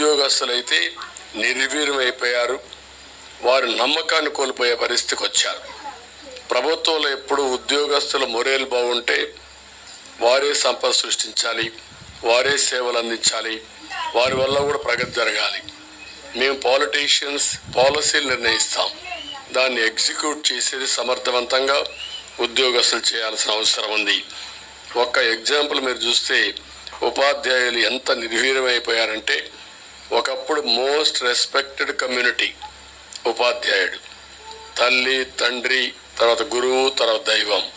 ఉద్యోగస్తులైతే నిర్వీర్యమైపోయారు. వారి నమ్మకాన్ని కోల్పోయే పరిస్థితికి వచ్చారు. ప్రభుత్వంలో ఎప్పుడు ఉద్యోగస్తుల మొరేలు బాగుంటే వారే సంపద సృష్టించాలి వారే సేవలు అందించాలి వారి వల్ల కూడా ప్రగతి జరగాలి. మేము పాలిటీషియన్స్ పాలసీలు నిర్ణయిస్తాం. దాన్ని ఎగ్జిక్యూట్ చేసేది సమర్థవంతంగా ఉద్యోగస్తులు చేయాల్సిన అవసరం ఉంది. ఒక్క ఎగ్జాంపుల్ మీరు చూస్తే ఉపాధ్యాయులు ఎంత నిర్వీర్యమైపోయారంటే ఒకప్పుడు మోస్ట్ రెస్పెక్టెడ్ కమ్యూనిటీ ఉపాధ్యాయుడు. తల్లి తండ్రి తర్వాత గురువు తర్వాత దైవం.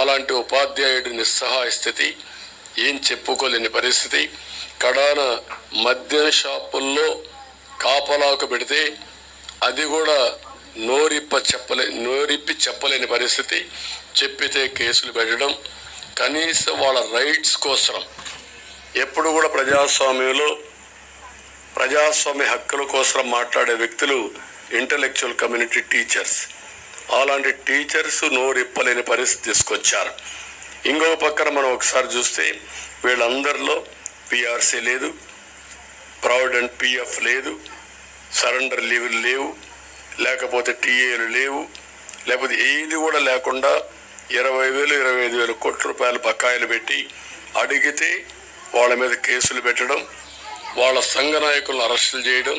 అలాంటి ఉపాధ్యాయుడి నిస్సహాయ స్థితి ఏం చెప్పుకోలేని పరిస్థితి. కడాన మద్యం షాపుల్లో కాపలాకు పెడితే అది కూడా నోరిప్ప చెప్పలే నోరిప్పి చెప్పలేని పరిస్థితి. చెప్పితే కేసులు పెట్టడం కనీసం వాళ్ళ రైట్స్ కోసం. ఎప్పుడు కూడా ప్రజాస్వామ్యంలో ప్రజాస్వామ్య హక్కుల కోసం మాట్లాడే వ్యక్తులు ఇంటలెక్చువల్ కమ్యూనిటీ టీచర్స్ అలాంటి టీచర్స్ నోరిప్పలేని పరిస్థితి తీసుకొచ్చారు. ఇంకో పక్కన మనం ఒకసారి చూస్తే వీళ్ళందరిలో పిఆర్సీ లేదు ప్రావిడెంట్ పిఎఫ్ లేదు సరెండర్ లీవులు లేవు లేకపోతే టీఏలు లేవు లేకపోతే ఏది కూడా లేకుండా ఇరవై వేలు ఇరవై ఐదు వేలు కోట్ల రూపాయలు బకాయిలు పెట్టి అడిగితే వాళ్ళ మీద కేసులు పెట్టడం వాళ్ళ సంఘ నాయకులను అరెస్టులు చేయడం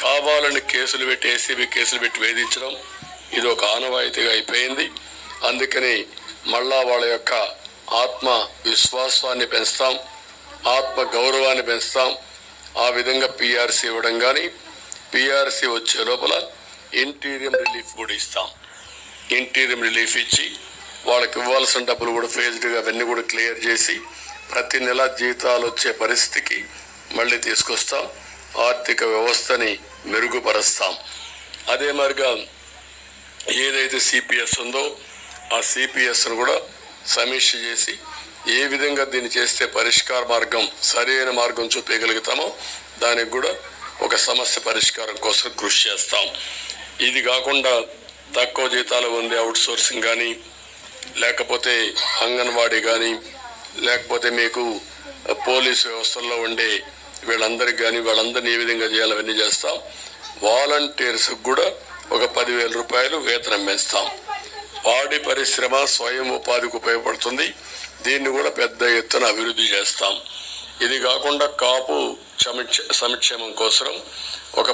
కావాలని కేసులు పెట్టి ఏసీబీ కేసులు పెట్టి వేధించడం ఇది ఒక ఆనవాయితీగా అయిపోయింది. అందుకని మళ్ళా వాళ్ళ యొక్క ఆత్మ విశ్వాసాన్ని పెంచుతాం ఆత్మ గౌరవాన్ని పెంచుతాం. ఆ విధంగా పీఆర్సీ ఇవ్వడం కానీ పిఆర్సీ వచ్చే లోపల ఇంటీరియం రిలీఫ్ కూడా ఇస్తాం. ఇంటీరియం రిలీఫ్ ఇచ్చి వాళ్ళకి ఇవ్వాల్సిన డబ్బులు కూడా ఫేజ్డ్గా అవన్నీ కూడా క్లియర్ చేసి ప్రతి నెల జీతాలు వచ్చే పరిస్థితికి మళ్ళీ తీసుకొస్తాం. ఆర్థిక వ్యవస్థని మెరుగుపరుస్తాం. అదే మరిగా ఏదైతే సిపిఎస్ ఉందో ఆ సిపిఎస్ను కూడా సమీక్ష చేసి ఏ విధంగా దీన్ని చేస్తే పరిష్కార మార్గం సరైన మార్గం చూపించగలుగుతామో దానికి కూడా ఒక సమస్య పరిష్కారం కోసం కృషి చేస్తాం. ఇది కాకుండా తక్కువ జీతాలు ఉంది అవుట్ సోర్సింగ్ కానీ లేకపోతే అంగన్వాడీ కానీ లేకపోతే మీకు పోలీస్ వ్యవస్థల్లో ఉండే వీళ్ళందరికి కానీ వాళ్ళందరినీ ఏ విధంగా చేయాలి అవన్నీ చేస్తాం. వాలంటీర్స్ కూడా ఒక పదివేల రూపాయలు వేతనం పెంచుతాం పాడి పరిశ్రమ స్వయం ఉపాధికి ఉపయోగపడుతుంది. దీన్ని కూడా పెద్ద ఎత్తున అభివృద్ధి చేస్తాం. ఇది కాకుండా కాపు సమిక్ష సంక్షేమం కోసం ఒక